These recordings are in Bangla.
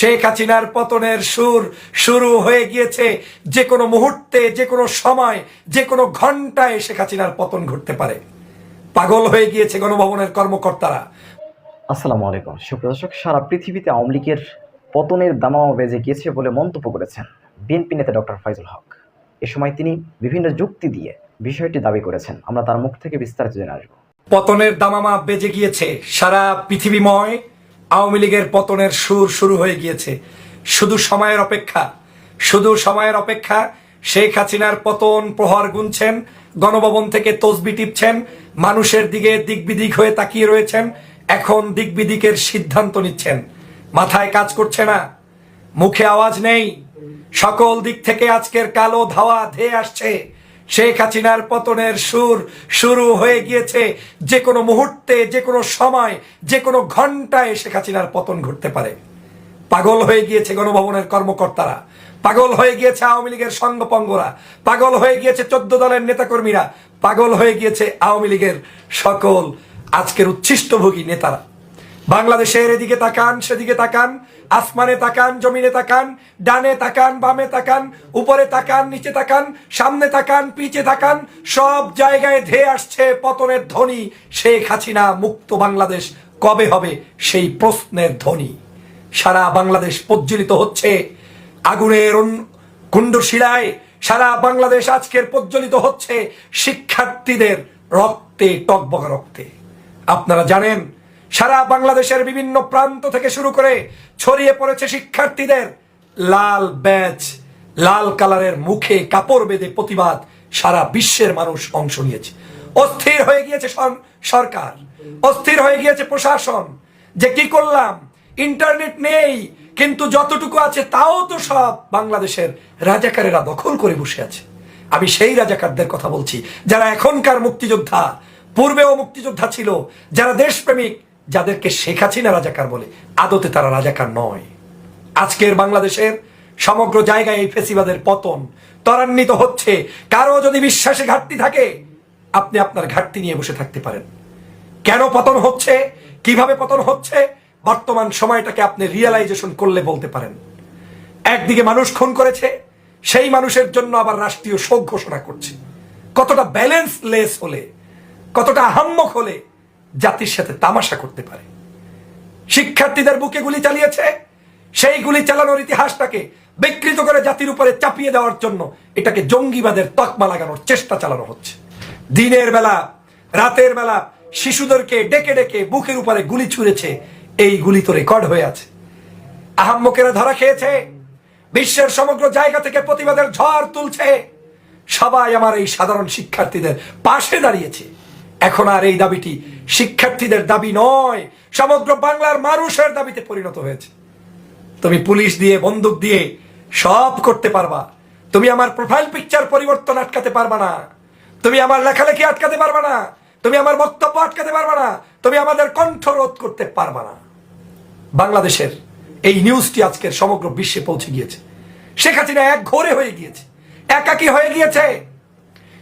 শেখ হাসিনার পতনের সুর শুরু হয়ে গিয়েছে। যে কোনো মুহূর্তে যে কোনো সময় যে কোনো ঘন্টায় শেখ হাসিনার পতন ঘটতে পারে। পাগল হয়ে গিয়েছে গণভবনের কর্মকর্তারা। আসসালামু আলাইকুম। সুপ্রদর্শক সারা পৃথিবীতে আওয়ামী লীগের পতনের দামামা বেজে গিয়েছে বলে মন্তব্য করেছেন বিএনপি নেতা ডক্টর ফাইজুল হক। এ সময় তিনি বিভিন্ন যুক্তি দিয়ে বিষয়টি দাবি করেছেন। আমরা তার মুখ থেকে বিস্তারিত জেনে আসব। পতনের দামামা বেজে গিয়েছে। সারা পৃথিবীময় আওয়ামী লীগের পতনের সুর শুরু হয়ে গিয়েছে। শুধু সময়ের অপেক্ষা, শুধু সময়ের অপেক্ষা, শেখ হাসিনার পতন প্রহার গুনছেন, গণভবন থেকে তসবি টিপছেন, মানুষের দিকে দিকবিদিক হয়ে তাকিয়ে রয়েছেন, এখন দিকবিদিকের সিদ্ধান্ত নিচ্ছেন। মাথায় কাজ করছে না, মুখে আওয়াজ নেই, সকল দিক থেকে আজকের কালো ধাওয়া ধেয়ে আসছে। শেখ হাসিনার পতনের সুর শুরু হয়ে গিয়েছে। যে কোনো মুহূর্তে, যে কোনো সময়, যে কোনো ঘন্টায় শেখ হাসিনার পতন ঘটতে পারে। পাগল হয়ে গিয়েছে গণভবনের কর্মকর্তারা। পাগল হয়ে গিয়েছে আওয়ামী লীগের সঙ্গপঙ্গরা। পাগল হয়ে গিয়েছে চোদ্দ দলের নেতাকর্মীরা। পাগল হয়ে গিয়েছে আওয়ামী লীগের সকল আজকের উচ্ছিষ্টভোগী নেতারা। বাংলাদেশের এদিকে তাকান, সেদিকে তাকান, আসমানে তাকান, জমিনে তাকান, ডানে তাকান, বামে তাকান, উপরে তাকান, নিচে তাকান, সামনে তাকান, পিছে তাকান, সব জায়গায় ধেয়ে আসছে পতনের ধ্বনি। শেখ হাসিনা মুক্ত বাংলাদেশ কবে হবে? সেই প্রশ্নের ধ্বনি। সারা বাংলাদেশ প্রজ্বলিত হচ্ছে আগুনের অন- কুণ্ডশিলায় সারা বাংলাদেশ আজকের প্রজ্বলিত হচ্ছে শিক্ষার্থীদের রক্তে টকবকা রক্তে। আপনারা জানেন সারা বাংলাদেশের বিভিন্ন প্রান্ত থেকে শুরু করে ছড়িয়ে পড়েছে শিক্ষার্থীদের লাল ব্যাচ লাল কালারের মুখে কাপড় বেঁধে প্রতিবাদ সারা বিশ্বের মানুষ অংশ নিয়েছে। অস্থির হয়ে গিয়েছে সর- সরকার, অস্থির হয়ে গিয়েছে প্রশাসন। যে কি করলাম? ইন্টারনেট নেই, কিন্তু যতটুকু আছে তাও তো সব বাংলাদেশের রাজাকারেরা দখল করে বসে আছে। আমি সেই রাজাকারদের কথা বলছি, যারা এখনকার মুক্তিযোদ্ধা, পূর্বেও মুক্তিযোদ্ধা ছিল, যারা দেশপ্রেমিক যাদেরকে শেখ হাসিনা রাজাকার বলে আদতে তারা রাজাকার নয়। আজকের বাংলাদেশের সমগ্র জায়গায় এই ফেসিবাদের পতন ত্বরান্বিত হচ্ছে। কারও যদি বিশ্বাসে ঘাটতি থাকে, আপনি আপনার ঘাটতি নিয়ে বসে থাকতে পারেন। কেন পতন হচ্ছে? কীভাবে পতন হচ্ছে? বর্তমান সময়টাকে আপনি রিয়েলাইজেশন করলে বলতে পারেন। একদিকে মানুষ খুন করেছে, সেই মানুষের জন্য আবার রাষ্ট্রীয় শোক ঘোষণা করছে। কতটা ব্যালেন্সলেস হলে, কতটা আহাম্মক হলে জাতির সাথে তামাশা করতে পারে। শিক্ষার্থীদের বুকে গুলি চালিয়েছে। সেই গুলি চালানোর ইতিহাসটাকে বিকৃত করে জাতির উপরে চাপিয়ে দেওয়ার জন্য এটাকে জঙ্গিবাদের তকমা লাগানোর চেষ্টা চালানো হচ্ছে। দিনের বেলা, রাতের বেলা শিশুদেরকে ডেকে ডেকে বুকের উপরে গুলি ছুঁড়েছে। এই গুলি তো রেকর্ড হয়ে আছে। আহাম্মকেরা ধরা খেয়েছে। বিশ্বের সমগ্র জায়গা থেকে প্রতিবাদের ঝড় তুলছে। সবাই আমার এই সাধারণ শিক্ষার্থীদের পাশে দাঁড়িয়েছে। এখন আর এই দাবিটি শিক্ষার্থীদের দাবি নয়, সমগ্র বাংলার মানুষের দাবিতে পরিণত হয়েছে। তুমি পুলিশ দিয়ে, বন্দুক দিয়ে সব করতে পারবা। তুমি আমার প্রোফাইল পিকচার পরিবর্তন আটকাতে পারবা না। তুমি আমার লেখালেখি আটকাতে পারবা না। তুমি আমার বক্তব্য আটকাতে পারবা না। তুমি আমাদের কণ্ঠ রোধ করতে পারবা না। বাংলাদেশের এই নিউজটি আজকের সমগ্র বিশ্বে পৌঁছে গিয়েছে। শেখ হাসিনা এক ঘোরে হয়ে গিয়েছে, একাকি হয়ে গিয়েছে।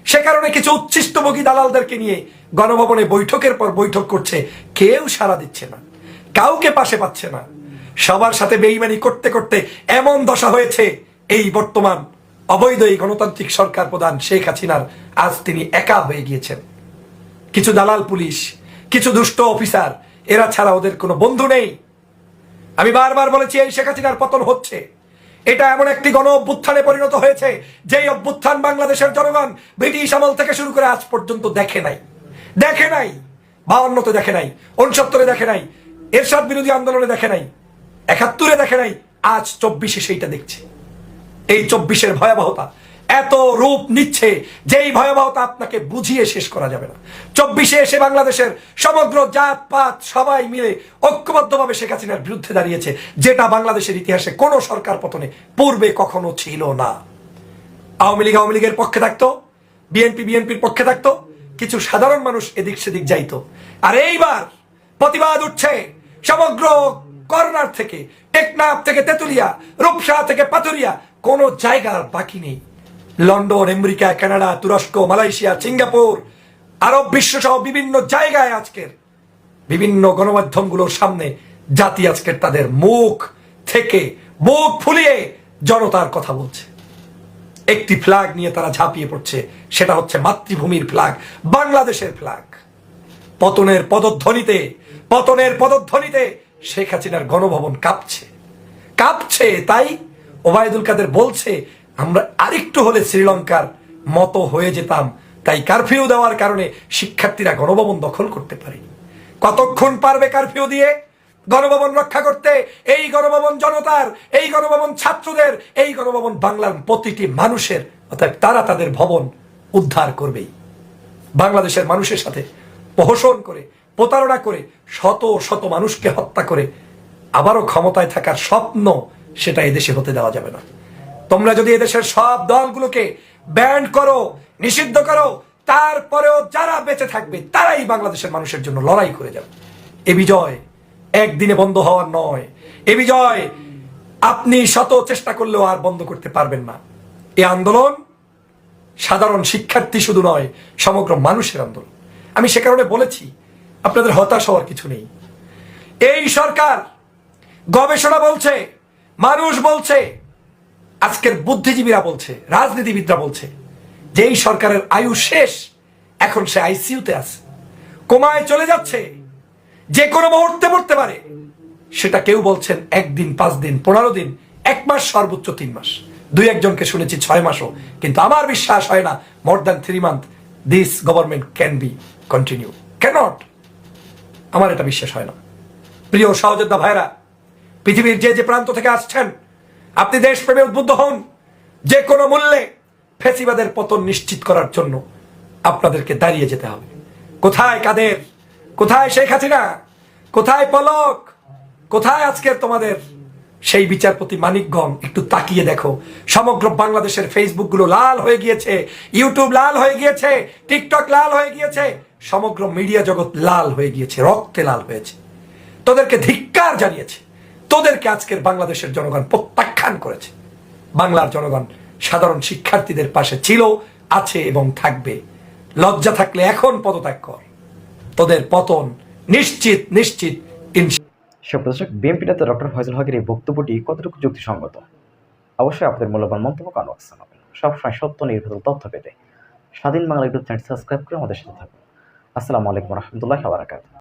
সে কারণে কিছু উচ্ছিষ্টভোগী দালালদেরকে নিয়ে গণভবনে বৈঠকের পর বৈঠক করছে, কেউ সাড়া দিচ্ছে না, কাউকে পাশে পাচ্ছে না। সবার সাথে বেইমানি করতে করতে এমন দশা হয়েছে, এই বর্তমান অবৈধ এই গণতান্ত্রিক সরকার প্রধান শেখ হাসিনার আজ তিনি একা হয়ে গিয়েছেন। কিছু দালাল পুলিশ, কিছু দুষ্ট অফিসার, এরা ছাড়া ওদের কোনো বন্ধু নেই। আমি বারবার বলেছি, এই শেখ হাসিনার পতন হচ্ছে। এটা এমন একটি গণ অভ্যুত্থানে পরিণত হয়েছে, যেই অভ্যুত্থান বাংলাদেশের জনগণ ব্রিটিশ আমল থেকে শুরু করে আজ পর্যন্ত দেখে নাই। দেখে নাই, বাউন্নতে দেখে নাই উনসত্তরে দেখে নাই, এরশাদ বিরোধী আন্দোলনে দেখে নাই, একাত্তরে দেখে নাই, আজ চব্বিশে সেইটা দেখছে। এই চব্বিশের ভয়াবহতা এত রূপ নিচ্ছে, যেই ভয়াবহতা আপনাকে বুঝিয়ে শেষ করা যাবে না। চব্বিশে এসে বাংলাদেশের সমগ্র জাত পাত সবাই মিলে ঐক্যবদ্ধভাবে শেখ হাসিনার বিরুদ্ধে দাঁড়িয়েছে, যেটা বাংলাদেশের ইতিহাসে কোনো সরকার পতনে পূর্বে কখনো ছিল না। আওয়ামী লীগ আওয়ামী লীগের পক্ষে থাকতো, বিএনপি বিএনপির পক্ষে থাকতো কিছু সাধারণ মানুষ এদিক সেদিক যাইতো। আর এইবার প্রতিবাদ উঠছে সমগ্র কর্নার থেকে, টেকনাফ থেকে তেতুলিয়া, রূপসা থেকে পাতুরিয়া কোনো জায়গার বাকি নেই। লন্ডন, আমেরিকা, কানাডা, তুরস্ক, মালয়েশিয়া, সিঙ্গাপুর, আরব বিশ্ব সহ বিভিন্ন জায়গায় আজকের বিভিন্ন গণমাধ্যমগুলোর সামনে জাতি আজকের তাদের মুখ থেকে, মুখ ফুলিয়ে জনতার কথা বলছে। একটি ফ্ল্যাগ নিয়ে তারা ঝাঁপিয়ে পড়ছে। সেটা হচ্ছে মাতৃভূমির ফ্ল্যাগ বাংলাদেশের ফ্ল্যাগ পতনের পদধ্বনিতে পতনের পদধ্বনিতে শেখ হাসিনার গণভবন কাঁপছে। কাঁপছে, তাই ওবায়দুল কাদের বলছে, আমরা আরেকটু হলে শ্রীলঙ্কার মতো হয়ে যেতাম। তাই কারফিউ দেওয়ার কারণে শিক্ষার্থীরা গণভবন দখল করতে পারে কতক্ষণ পারবে কারফিউ দিয়ে? গণভবন রক্ষা করতে, এই গণভবন জনতার, এই গণভবন ছাত্রদের, এই গণভবন বাংলার প্রতিটি মানুষের অর্থাৎ তারা তাদের ভবন উদ্ধার করবেই। বাংলাদেশের মানুষের সাথে প্রহসন করে, প্রতারণা করে, শত শত মানুষকে হত্যা করে, আবারও ক্ষমতায় থাকার স্বপ্ন সেটা এদেশে হতে দেওয়া যাবে না। তোমরা যদি এদেশের সব দলগুলোকে ব্যান্ড করো, নিষিদ্ধ করো, তারপরেও যারা বেঁচে থাকবে, তারাই বাংলাদেশের মানুষের জন্য লড়াই করে যাবে। এ বিজয় একদিনে বন্ধ হওয়ার নয়। এ বিজয়, আপনি শত চেষ্টা করলেও আর বন্ধ করতে পারবেন না। এ আন্দোলন সাধারণ শিক্ষার্থী শুধু নয়, সমগ্র মানুষের আন্দোলন। আমি সে কারণে বলেছি, আপনাদের হতাশ হওয়ার কিছু নেই। এই সরকার গবেষণা বলছে, মানুষ বলছে, আজকের বুদ্ধিজীবীরা বলছে, রাজনীতিবিদরা বলছে, যে এই সরকারের আয়ু শেষ, এখন সে আইসিইউতে আছে। কোমায় চলে যাচ্ছে যে কোনো মুহূর্তে মরতে পারে। সেটা কেউ বলছেন একদিন, পাঁচ দিন, পনেরো দিন, এক মাস, সর্বোচ্চ তিন মাস। দুই একজনকে শুনেছি ছয় মাসও। কিন্তু আমার বিশ্বাস হয় না more than three month this government can be continue cannot আমার এটা বিশ্বাস হয় না। প্রিয় সহযোদ্ধা ভাইরা পৃথিবীর যে যে প্রান্ত থেকে আসছেন, আপনি দেশপ্রেমে উদ্বুদ্ধ হন, যে কোনো মূল্যে ফেসিবাদের পতন নিশ্চিত করার জন্য আপনাদেরকে দাঁড়িয়ে যেতে হবে। কোথায় কাদের কোথায় শেখ হাসিনা? কোথায় পলক? কোথায় আজকের তোমাদের? সেই বিচারপতি মানিকগণ একটু তাকিয়ে দেখো। সমগ্র বাংলাদেশের ফেসবুকগুলো লাল হয়ে গিয়েছে, ইউটিউব লাল হয়ে গিয়েছে, টিকটক লাল হয়ে গিয়েছে, সমগ্র মিডিয়া জগৎ লাল হয়ে গিয়েছে, রক্তে লাল হয়েছে। তোদেরকে ধিক্কার জানিয়েছে। তোদেরকে আজকের বাংলাদেশের জনগণ প্রত্যাখ্যান করেছে। বাংলার জনগণ সাধারণ শিক্ষার্থীদের পাশে ছিল, আছে এবং থাকবে। লজ্জা থাকলে এখন পদত্যাগ কর। তোদের পতন নিশ্চিত নিশ্চিত সুপ্রদর্শক বিএনপি নেতা ডক্টর ফয়জুল হকের এই বক্তব্যটি কতটুকু যুক্তিসঙ্গত? অবশ্যই আপনাদের মূল্যবান মন্তব্য কারণ বক্সে হবে সবসময় সত্য নির্ভর তথ্য পেতে স্বাধীন বাংলা ইউটিউব চ্যানেল সাবস্ক্রাইব করে আমাদের সাথে থাকুন। আসসালামু আলাইকুম রহমতুল্লাহ বারাকাত